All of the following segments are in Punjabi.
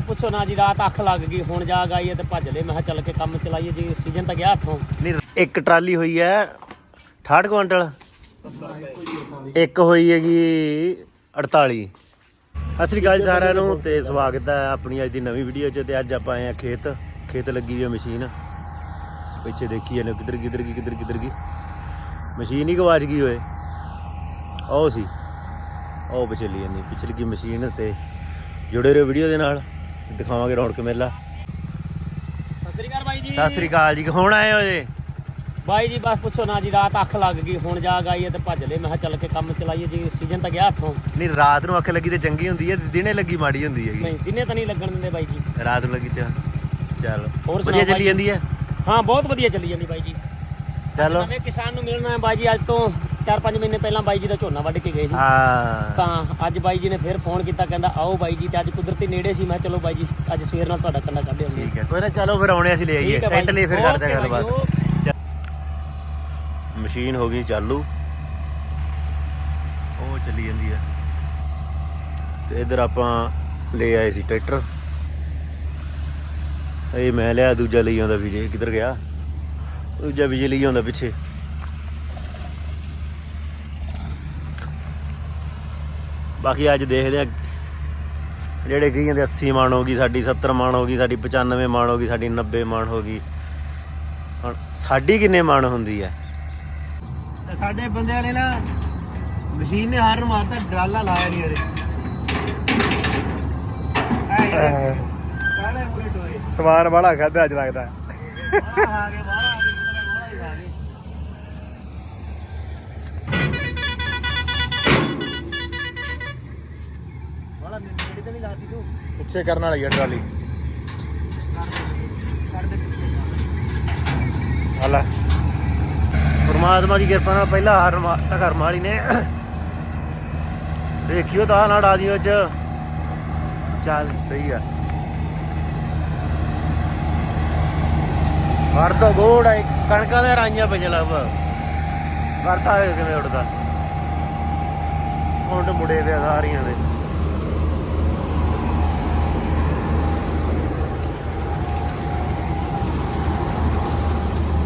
ਬਸ ਪੁੱਛੋ ਨਾ ਜੀ, ਰਾਤ ਅੱਖ ਲੱਗ ਗਈ, ਹੁਣ ਜਾ ਆਈ ਹੈ ਤੇ ਭੱਜ ਲਏ। ਮੈਂ ਕਿਹਾ ਚੱਲ ਕੇ ਕੰਮ ਚਲਾਈਏ ਜੀ, ਸੀਜ਼ਨ ਤਾਂ ਗਿਆ ਹੱਥੋਂ ਨਹੀਂ, ਇੱਕ ਟਰਾਲੀ ਹੋਈ ਹੈ 68 ਕੁਇੰਟਲ। ਇੱਕ ਹੋਈ ਹੈਗੀ 48 ਸਤਿ ਸ੍ਰੀ ਅਕਾਲ ਜੀ ਸਾਰਿਆਂ ਨੂੰ ਤੇ ਸਵਾਗਤ ਹੈ ਆਪਣੀ ਅੱਜ ਦੀ ਨਵੀਂ ਵੀਡੀਓ 'ਚ ਤੇ ਅੱਜ ਆਪਾਂ ਆਏ ਆ ਖੇਤ। ਖੇਤ ਲੱਗੀ ਹੋਈ ਹੈ ਮਸ਼ੀਨ। ਪਿੱਛੇ ਦੇਖੀ ਜਾਂਦੇ ਹੋ ਕਿੱਧਰ ਕਿੱਧਰ ਕੀ ਕਿੱਧਰ ਕਿੱਧਰ ਕੀ ਮਸ਼ੀਨ ਹੀ ਗਵਾਚ ਗਈ ਹੋਏ ਉਹ ਸੀ। ਉਹ ਪਿਛਲੀ ਜਾਂਦੀ ਪਿਛਲੀ ਕੀ ਮਸ਼ੀਨ ਤੇ ਜੁੜੇ ਰਹੋ ਵੀਡੀਓ ਦੇ ਨਾਲ। ਤੇ ਦਿਖਾਵਾਂਗੇ ਰੌਣਕ ਮੇਲਾ। ਸਤਿ ਸ੍ਰੀ ਅਕਾਲ ਬਾਈ ਜੀ। ਸਤਿ ਸ੍ਰੀ ਅਕਾਲ ਜੀ ਹੁਣ ਆਏ ਹੋ ਜੇ? ਬਾਈ ਜੀ ਬਸ ਪੁੱਛੋ ਨਾ ਜੀ ਰਾਤ ਅੱਖ ਲੱਗ ਗਈ ਹੁਣ ਜਾਗ ਆਈ ਹੈ ਤੇ ਭੱਜ ਲਏ। ਮੈਂ ਕਿਹਾ ਚੱਲ ਕੇ ਕੰਮ ਚਲਾਈਏ ਜੀ ਸੀਜ਼ਨ ਤਾਂ ਗਿਆ ਹੱਥੋਂ ਨਹੀਂ ਰਾਤ ਨੂੰ ਅੱਖ ਲੱਗੀ ਤੇ ਚੰਗੀ ਹੁੰਦੀ ਹੈ ਦਿਨੇ ਲੱਗੀ ਮਾੜੀ ਹੁੰਦੀ ਹੈਗੀ। ਨਹੀਂ ਦਿਨੇ ਤਾਂ ਨਹੀਂ ਲੱਗਣ ਦਿੰਦੇ ਬਾਈ ਜੀ। ਰਾਤ ਨੂੰ ਲੱਗੀ ਤੇ ਚੱਲ ਹੋਰ ਸੁਣਾਓ ਵਧੀਆ ਚੱਲੀ ਬਾਈ? ਜਾਂਦੀ ਹੈ? ਹਾਂ ਬਹੁਤ ਵਧੀਆ ਚੱਲੀ ਜਾਂਦੀ ਬਾਈ ਜੀ। ਚਲੋ। ਨਵੇਂ ਕਿਸਾਨ ਨੂੰ ਮਿਲਣਾ ਹੈ ਬਾਈ ਜੀ ਅੱਜ ਤੋਂ 4-5 ਮਹੀਨੇ ਪਹਿਲਾਂ ਬਾਈ ਜੀ ਦਾ ਝੋਨਾ ਵੱਢ ਕੇ ਗਏ ਸੀ। ਹਾਂ। ਤਾਂ ਅੱਜ ਬਾਈ ਜੀ ਨੇ ਫਿਰ ਫੋਨ ਕੀਤਾ ਕਹਿੰਦਾ ਆਓ ਬਾਈ ਜੀ ਤੇ ਅੱਜ ਕੁਦਰਤੀ ਨੇੜੇ ਸੀ। ਮੈਂ ਚਲੋ ਬਾਈ ਜੀ ਅੱਜ ਸਵੇਰ ਨਾਲ ਤੁਹਾਡਾ ਕੰਡਾ ਕੱਢ ਆਉਂਦੇ ਠੀਕ ਹੈ। ਕੋਈ ਨਾ ਚਲੋ ਫਿਰ ਆਉਣੇ ਅਸੀਂ ਲੈ ਆਈਏ। ਟੈਂਟ ਲਈ ਫਿਰ ਕਰਦੇ ਗੱਲਬਾਤ। ਮਸ਼ੀਨ ਹੋ ਗਈ ਚਾਲੂ। ਉਹ ਚੱਲੀ ਜਾਂਦੀ ਹੈ ਤੇ ਇਧਰ ਆਪਾਂ ਲੈ ਆਏ ਸੀ ਟਰੈਕਟਰ। ਇਹ ਮੈਂ ਲਿਆ ਦੂਜਾ ਲਈ ਆਉਂਦਾ ਵਿਜੇ। ਕਿੱਧਰ ਗਿਆ? ਦੂਜਾ ਵਿਜੇ ਲਈ ਆਉਂਦਾ ਪਿੱਛੇ। ਬਾਕੀ ਅੱਜ ਦੇਖਦੇ ਆ ਜਿਹੜੇ ਕਹੀਆਂ ਦੇ 80 ਮਾਣ ਹੋ ਗਈ ਸਾਡੀ 70 ਮਾਣ ਹੋ ਗਈ ਸਾਡੀ 95 ਮਾਣ ਹੋ ਗਈ ਸਾਡੀ 90 ਮਾਣ ਹੋ ਗਈ। ਹੁਣ ਸਾਡੀ ਕਿੰਨੇ ਮਾਣ ਹੁੰਦੀ ਹੈ? ਸਾਡੇ ਬੰਦਿਆਂ ਨੇ ਨਾ ਮਸ਼ੀਨ ਨੇ ਹਾਰਨ ਮਾਰਤਾ ਡਰਾਲਾ ਲਾਇਆ ਨਹੀਂ ਇਹਦੇ ਕਾਲੇ ਪੂਰੇ ਟੋਏ। ਸਮਾਨ ਵਾਲਾ ਖਾਦਾ ਅੱਜ ਲੱਗਦਾ। ਆ ਆ ਗਏ ਨੇੜੇ ਤੇ ਨਹੀਂ ਲਾਦੀ ਤੂੰ ਪਿੱਛੇ ਕਰਨ ਵਾਲੀ ਆ ਟਰਾਲੀ। ਕਰ ਦੇ ਪਿੱਛੇ ਪਰਮਾਤਮਾ ਦੀ ਕਿਰਪਾ ਨਾਲ ਪਹਿਲਾ ਹਾਰ ਘਰ ਮਾਰੀ ਨੇ। ਦੇਖਿਓ ਤਾਂ ਨਾ ਡਾਦੀਓ ਚ। ਚੱਲ, ਸਹੀ ਆ। ਘਰ ਤੋਂ ਗੋੜ ਆ ਕਣਕਾਂ ਦੇ ਰਾਈਆਂ ਪਈਆਂ ਲੱਭ ਵਰਤਾ ਹੋਇਆ ਕਿਵੇਂ ਉੱਡਦਾ। ਹੁਣ ਮੁੜੇ ਵੇ ਸਾਰੀਆਂ ਦੇ।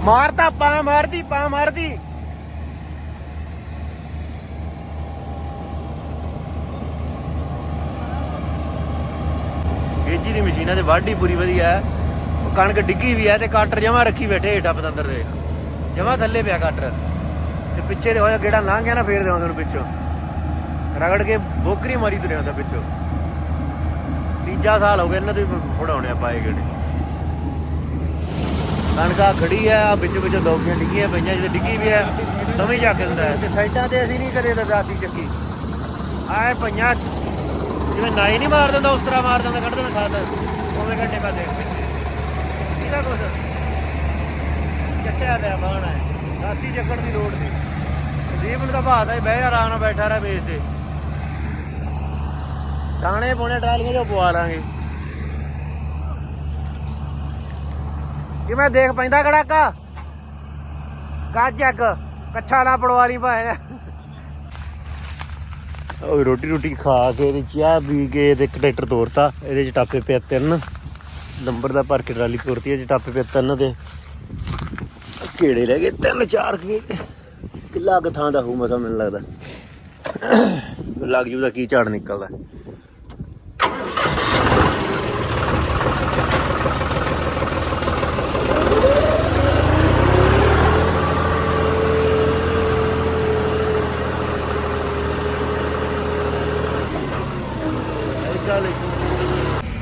ਮਾਰਤਾ ਪਾ ਮਾਰਦੀ ਪਾ ਮਾਰਦੀ। ਗੇਜੀ ਦੀ ਮਸ਼ੀਨਾਂ ਤੇ ਵਾਢੀ ਪੂਰੀ ਵਧੀਆ ਹੈ। ਕਣਕ ਡਿੱਗੀ ਵੀ ਹੈ ਤੇ ਕਾਟਰ ਜਮਾ ਰੱਖੀ ਬੈਠੇ ਹੇਠਾਂ ਪਤੰਦਰ ਦੇ। ਜਮਾ ਥੱਲੇ ਪਿਆ ਕਾਟਰ। ਤੇ ਪਿੱਛੇ ਦੇ ਹੋਇਆ ਗੇੜਾ ਲੰਘ ਗਿਆ ਨਾ ਫੇਰ ਦੇ ਆਉਂਦੇ ਨੂੰ ਪਿੱਛੋਂ। ਰਗੜ ਕੇ ਬੋਕਰੀ ਮਾਰੀ ਤੁਰਿਆ ਹੁੰਦਾ ਪਿੱਛੋਂ। ਤੀਜਾ ਸਾਲ ਹੋ ਗਿਆ ਇਹਨਾਂ ਦੇ ਫੜਾਉਣੇ ਆ ਪਾਏ ਗੇੜੇ। ਕਣਕਾਂ ਖੜੀ ਆ ਆਹ ਵਿੱਚ ਵਿੱਚ ਦੋਗੀਆਂ ਡਿੱਗੀਆਂ ਪਈਆਂ, ਜਿਹਦੇ ਡਿੱਗੀ ਵੀ ਹੈ ਤਾਂ ਵੀ ਜਾ ਕੇ ਹੁੰਦਾ ਹੈ। ਤੇ ਸਾਈਟਾਂ ਤੇ ਅਸੀਂ ਨਹੀਂ ਕਦੇ ਲਗਾਤੀ ਚੱਕੀ। ਆਏ ਪਈਆਂ ਜਿਵੇਂ ਨਾਈ ਨਹੀਂ ਮਾਰ ਦਿੰਦਾ, ਉਸ ਤਰ੍ਹਾਂ ਮਾਰ ਦਿੰਦਾ, ਕੱਢ ਦਿੰਦਾ ਖਾਦ। ਉਵੇਂ ਘੰਟੇ ਪਾ ਦੇ ਇਹਦਾ ਕੁਛ ਚੱਟਿਆ ਪਿਆ ਬਾਣ ਹੈ। ਰਾਤੀ ਚੱਕਣ ਦੀ ਲੋੜ ਨਹੀਂ। ਸੰਦੀਪ ਨੂੰ ਤਾਂ ਬਾਤ ਹੈ ਬਹਿ ਜਾ ਆਰਾਮ ਨਾਲ ਬੈਠਾ ਰਹਿ ਮੇਜ਼ ਤੇ। ਦਾਣੇ ਪੋਣੇ ਟਰਾਲੀਆਂ ਜੋ ਪਵਾ ਲਾਂਗੇ। ਕਿਵੇਂ ਦੇਖ ਪੈਂਦਾ ਕੜਾਕਾ ਕੱਜ ਚੱਕ। ਕੱਛਾ ਨਾ ਪੜਵਾ ਲਈ ਭਾਏ ਉਹ ਰੋਟੀ ਰੋਟੀ ਖਾ ਕੇ ਤੇ ਚਾਹ ਪੀ ਕੇ ਤੇ ਟਰੈਕਟਰ ਤੋਰਤਾ। ਇਹਦੇ ਚ ਟਾਪੇ ਪਿਆ ਤਿੰਨ। ਨੰਬਰ ਦਾ ਭਰ ਕੇ ਟਰਾਲੀ ਤੋਰਤੀ ਇਹ ਚ ਟਾਪੇ ਪਿਆ ਤਿੰਨ ਤੇ ਕਿਹੜੇ ਰਹਿ ਗਏ ਤਿੰਨ ਚਾਰ ਕਿੱਲਾ ਕੁ ਥਾਂ ਦਾ ਹੋਊ ਮਸਾ ਮੈਨੂੰ ਲੱਗਦਾ। ਲੱਗ ਜੂ ਦਾ ਕੀ ਝਾੜ ਨਿਕਲਦਾ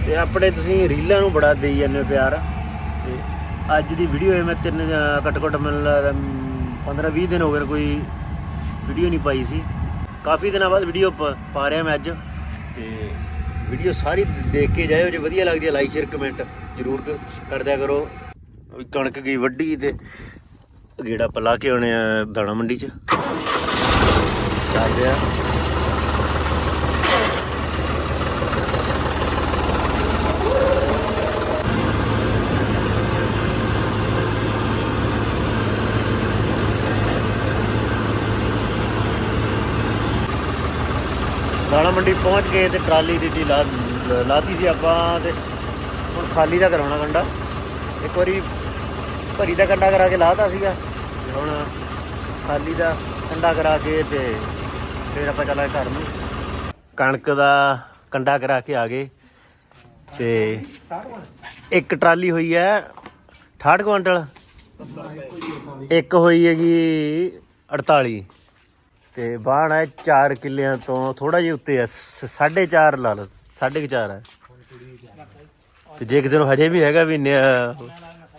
ਤੇ ਆਪਣੇ ਤੁਸੀਂ ਰੀਲਾਂ ਨੂੰ ਬੜਾ ਦੇਈ ਜਾਂਦੇ ਹੋ ਪਿਆਰ। ਤੇ ਅੱਜ ਦੀ ਵੀਡੀਓ ਹੈ ਮੈਂ ਤਿੰਨ ਅਹ, ਘੱਟੋ ਘੱਟ ਮੈਨੂੰ ਲੱਗਦਾ 15 20 ਦਿਨ ਹੋ ਗਏ ਕੋਈ ਵੀਡੀਓ ਨਹੀਂ ਪਾਈ ਸੀ। ਕਾਫੀ ਦਿਨਾਂ ਬਾਅਦ ਵੀਡੀਓ ਪਾ ਰਿਹਾ ਮੈਂ ਅੱਜ। ਤੇ ਵੀਡੀਓ ਸਾਰੀ ਦੇਖ ਕੇ ਜਾਇਓ ਜੇ ਵਧੀਆ ਲੱਗਦੀ ਹੈ ਲਾਈਕ ਸ਼ੇਅਰ ਕਮੈਂਟ ਜ਼ਰੂਰ ਕ- ਕਰ ਦਿਆ ਕਰੋ। ਕਣਕ ਗਈ ਵੱਢੀ ਤੇ ਗੇੜਾ ਪਲਾ ਕੇ ਆਉਣੇ ਆ ਦਾਣਾ ਮੰਡੀ ਚ। ਚੱਲ ਰਿਹਾ। ਦਾਣਾ ਮੰਡੀ ਪਹੁੰਚ ਕੇ ਤੇ ਟਰਾਲੀ ਦਿੱਤੀ ਢੀਲਾ ਲਾਤੀ ਸੀ ਆਪਾਂ ਤੇ ਹੁਣ ਖਾਲੀ ਦਾ ਕਰਾਉਣਾ ਕੰਡਾ। ਇੱਕ ਵਾਰੀ ਭਰੀ ਦਾ ਕੰਡਾ ਕਰਾ ਕੇ ਲਾਤਾ ਸੀਗਾ। ਤੇ ਹੁਣ ਖਾਲੀ ਦਾ ਕੰਡਾ ਕਰਾ ਕੇ ਤੇ ਫਿਰ ਆਪਾਂ ਚੱਲਾਂਗੇ ਘਰ ਨੂੰ। ਕਣਕ ਦਾ ਕੰਡਾ ਕਰਾ ਕੇ ਆ ਗਏ। ਤੇ ਇੱਕ ਟਰਾਲੀ ਹੋਈ ਹੈ 68 ਕੁਇੰਟਲ। ਇੱਕ ਹੋਈ ਹੈਗੀ 48 ਤੇ ਬਾਣ ਹੈ 4 ਕਿੱਲਿਆਂ ਤੋਂ ਥੋੜਾ ਜਿਹਾ ਉੱਤੇ ਹੈ 4.5 ਲਾ ਲਓ 4.5 ਹੈ। ਤੇ ਜੇ ਕਿਸੇ ਨੂੰ ਹਜੇ ਵੀ ਹੈਗਾ ਵੀ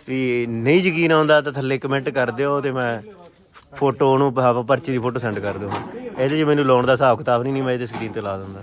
ਵੀ ਨਹੀਂ ਯਕੀਨ ਆਉਂਦਾ ਤਾਂ ਥੱਲੇ ਕਮੈਂਟ ਕਰ ਦਿਓ ਤੇ ਮੈਂ ਫੋਟੋ ਉਹਨੂੰ ਪ- ਪਰਚੀ ਦੀ ਫੋਟੋ ਸੈਂਡ ਕਰ ਦਿਓ। ਇਹਦੇ 'ਚ ਮੈਨੂੰ ਲਾਉਣ ਦਾ ਹਿਸਾਬ ਕਿਤਾਬ ਨਹੀਂ ਨਹੀਂ ਮੈਂ ਇਹਦੇ ਸਕਰੀਨ ਤੇ ਲਾ ਦਿੰਦਾ।